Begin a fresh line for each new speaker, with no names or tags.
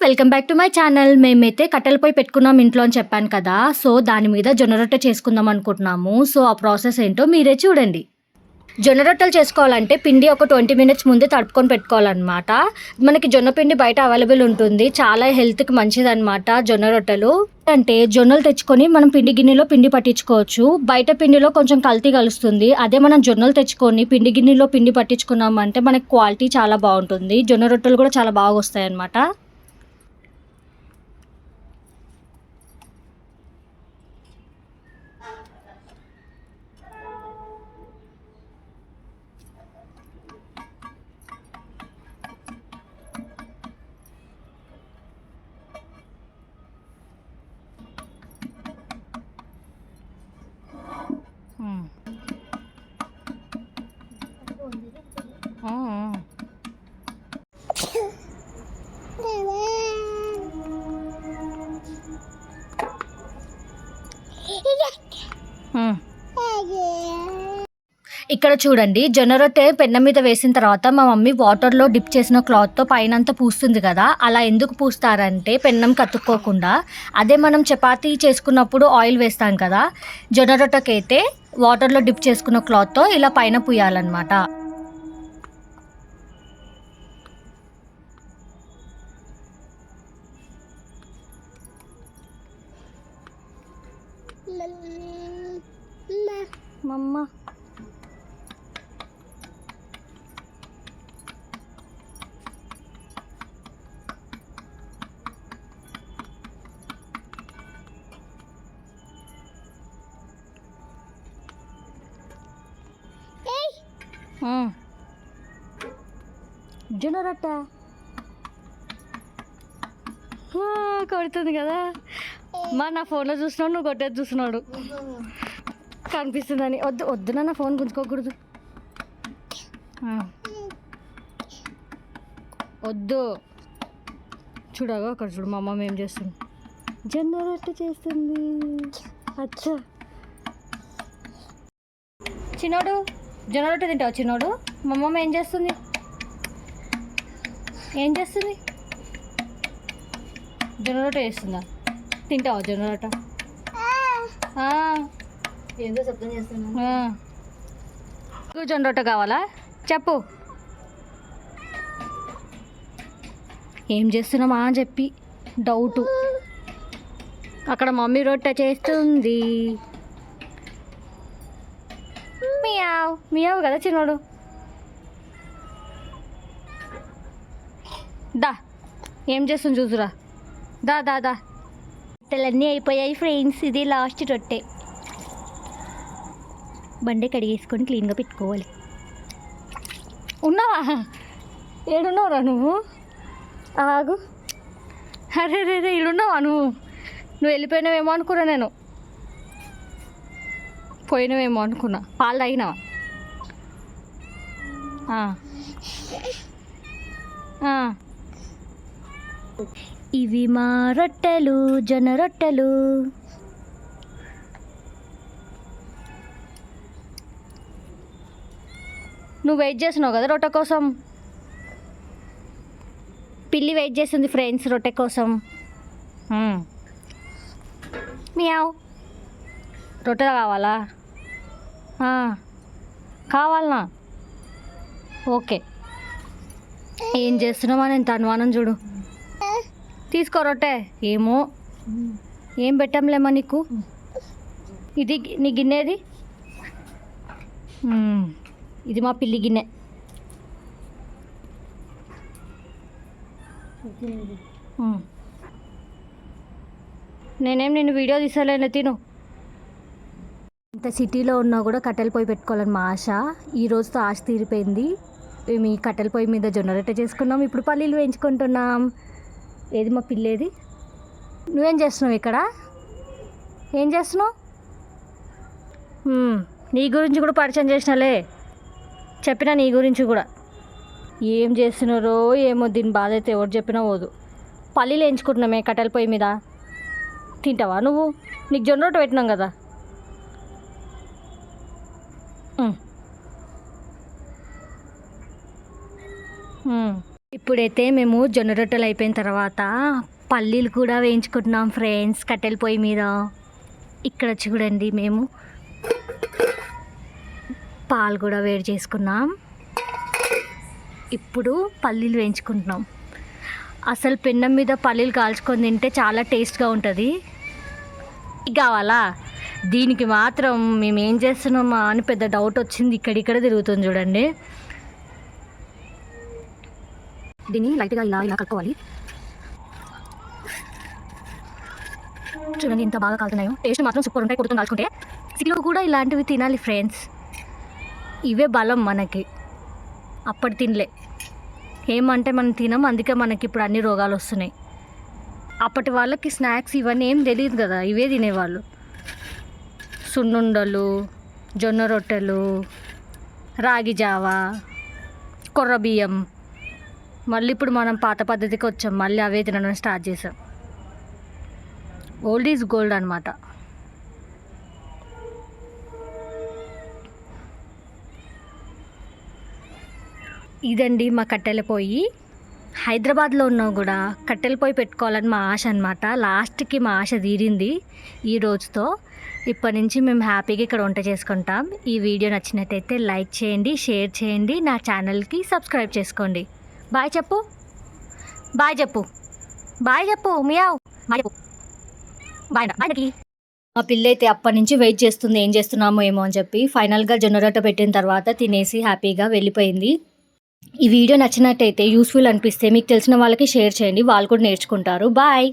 Welcome back to my channel. మేమైతే కట్టెల పొయ్యి పెట్టుకున్నాం ఇంట్లో అని చెప్పాను కదా. సో దాని మీద జొన్న రొట్టె చేసుకుందాం అనుకుంటున్నాము. సో ఆ ప్రాసెస్ ఏంటో మీరే చూడండి. జొన్న రొట్టెలు చేసుకోవాలంటే పిండి ఒక ట్వంటీ మినిట్స్ ముందే తడుపుకొని పెట్టుకోవాలన్నమాట. మనకి జొన్న పిండి బయట అవైలబుల్ ఉంటుంది. చాలా హెల్త్కి మంచిదన్నమాట జొన్న రొట్టెలు. అంటే జొన్నలు తెచ్చుకొని మనం పిండి గిన్నెలో పిండి పట్టించుకోవచ్చు. బయట పిండిలో కొంచెం కల్తీ కలుస్తుంది. అదే మనం జొన్నలు తెచ్చుకొని పిండి గిన్నెలో పిండి పట్టించుకున్నామంటే మనకి క్వాలిటీ చాలా బాగుంటుంది. జొన్న రొట్టెలు కూడా చాలా బాగా వస్తాయి అన్నమాట ఇక్కడ చూడండి జొన్న రొట్టె పెన్న మీద వేసిన తర్వాత మా మమ్మీ వాటర్లో డిప్ చేసిన క్లాత్తో పైన అంతా పూస్తుంది కదా అలా ఎందుకు పూస్తారంటే పెన్నం కతుక్కోకుండా అదే మనం చపాతీ చేసుకున్నప్పుడు ఆయిల్ వేస్తాం కదా జొన్న రొట్టెకైతే వాటర్లో డిప్ చేసుకున్న క్లాత్తో ఇలా పైన పూయాలన్నమాట. మమ్మ. జొన్న రొట్ట కొడుతుంది కదా. మా నా ఫోన్లో చూస్తున్నాడు నువ్వు కొట్టేది చూస్తున్నాడు కనిపిస్తుందని. వద్దు వద్దు నా ఫోన్ గుంజుకోకూడదు. వద్దు. చూడగా అక్కడ చూడు మా అమ్మమ్మ ఏం చేస్తుంది. జొన్న రొట్టె చేస్తుంది. అచ్చా. చిన్నోడు. జొన్న రొట్టె తింటావు చిన్నోడు? మా అమ్మమ్మ ఏం చేస్తుంది? ఏం చేస్తుంది? జొన్న రొట్టె చేస్తుందా తింటావా జొన్న రొట్టె.
ఏందో శబ్దం చేస్తున్నా.
జొన్న రొట్టె కావాలా? చెప్పు. ఏం చేస్తున్నామా అని చెప్పి డౌటు. అక్కడ మమ్మీ రొట్టె చేస్తుంది. మియావ్ మియావ్ కదా చిన్నోడు? దా ఏం చేస్తుంది చూసురా. దా దా దా. రొట్టెలన్నీ అయిపోయాయి ఫ్రెండ్స్ ఇది లాస్ట్ రొట్టె. బండే కడిగేసుకొని క్లీన్గా పెట్టుకోవాలి. ఉన్నావా? ఏడున్నావురా నువ్వు? ఆగు. అరే రే రే ఇడున్నావా నువ్వు? నువ్వు వెళ్ళిపోయినావేమో అనుకున్నా నేను. పోయినావేమో అనుకున్నా. పాలు తాగినావా. ఇవి మా రొట్టెలు జొన్న రొట్టెలు. నువ్వు వెయిట్ చేస్తున్నావు కదా రొట్టె కోసం? పిల్లి వెయిట్ చేస్తుంది ఫ్రెండ్స్ రొట్టె కోసం. మియావ్. రొట్టె కావాలా. కావాలనా? ఓకే. ఏం చేస్తున్నావా? నేను తన్వానం చూడు. తీసుకో రొట్టే. ఏమో. ఏం పెట్టంలేమా నీకు? ఇది నీ గిన్నెది ఇది మా పిల్లి గిన్నె. నేనేం నేను వీడియో తీసలేను తిను. ఇంత సిటీలో ఉన్నా కూడా కట్టెలు పొయ్యి పెట్టుకోవాలని మా ఆశ. ఈరోజుతో ఆశ తీరిపోయింది. మీ కట్టెల పొయ్యి మీద జొన్న రొట్టె చేసుకున్నాం. ఇప్పుడు పల్లీలు వేయించుకుంటున్నాం. ఏది మా పిల్లేది? నువ్వేం చేస్తున్నావు ఇక్కడ? ఏం చేస్తున్నావు? నీ గురించి కూడా పరిచయం చేసినాలే. చెప్పిన నీ గురించి కూడా. ఏం చేస్తున్నారో ఏమో దీని బాధ అయితే ఎవరు చెప్పినా పోదు. పల్లీలు వేయించుకుంటున్నామే కట్టెల పొయ్యి మీద. తింటావా నువ్వు? నీకు జొన్న రొట్టె పెట్టినాం కదా. ఇప్పుడైతే మేము జొన్న రొట్టెలు అయిపోయిన తర్వాత పల్లీలు కూడా వేయించుకుంటున్నాం ఫ్రెండ్స్ కట్టెల పొయ్యి మీద. ఇక్కడ చూడండి మేము పాలు కూడా వేడి చేసుకున్నాం. ఇప్పుడు పల్లీలు వేయించుకుంటున్నాం. అసలు పెన్నం మీద పల్లీలు కాల్చుకొని తింటే చాలా టేస్ట్గా ఉంటుంది. కావాలా? దీనికి మాత్రం మేము ఏం చేస్తున్నామా అని పెద్ద డౌట్ వచ్చింది. ఇక్కడిక్కడ తిరుగుతుంది చూడండి. దీన్ని లైట్గా ఇలా ఇలా కలుపుకోవాలి చూడండి ఇంత బాగా కాలుతున్నాయో. టేస్ట్ మాత్రం సూపర్ ఉంటాయి కుడుతుంది కాల్చుకుంటే. సిటీలో కూడా ఇలాంటివి తినాలి ఫ్రెండ్స్ ఇవే బలం మనకి. అప్పటి తినలే. ఏమంటే మనం తినం అందుకే మనకి ఇప్పుడు అన్ని రోగాలు వస్తున్నాయి. అప్పటి వాళ్ళకి స్నాక్స్ ఇవన్నీ ఏం తెలియదు కదా ఇవే తినేవాళ్ళు. సున్నుండలు జొన్న రొట్టెలు రాగి జావా కొర్ర బియ్యం. మళ్ళీ ఇప్పుడు మనం పాత పద్ధతికి వచ్చాం. మళ్ళీ అవే తినడం స్టార్ట్ చేసాం ఓల్డ్ ఈజ్ గోల్డ్ అనమాట ఇదండి మా కట్టెల పొయ్యి. హైదరాబాద్లో ఉన్నా కూడా. కట్టెల పొయ్యి పెట్టుకోవాలని మా ఆశ అనమాట లాస్ట్కి మా ఆశ తీరింది ఈ రోజుతో. ఇప్పటి నుంచి మేము హ్యాపీగా ఇక్కడ వంట చేసుకుంటాం. ఈ వీడియో నచ్చినట్టయితే లైక్ చేయండి షేర్ చేయండి. నా ఛానల్కి సబ్స్క్రైబ్ చేసుకోండి. బాయ్ చెప్పు. బాయ్ చెప్పు. బాయ్ చెప్పు మియావ్. బాయ్ చెప్పు. బాయ్ బాయ్ మా పిల్ల అయితే అప్పటి నుంచి వెయిట్ చేస్తుంది ఏం చేస్తున్నామో ఏమో అని చెప్పి ఫైనల్గా జొన్నరొట్ట పెట్టిన తర్వాత తినేసి హ్యాపీగా వెళ్ళిపోయింది. ఈ వీడియో నచ్చినట్టయితే యూస్ఫుల్ అనిపిస్తే మీకు తెలిసిన వాళ్ళకి షేర్ చేయండి వాళ్ళు కూడా నేర్చుకుంటారు. బాయ్!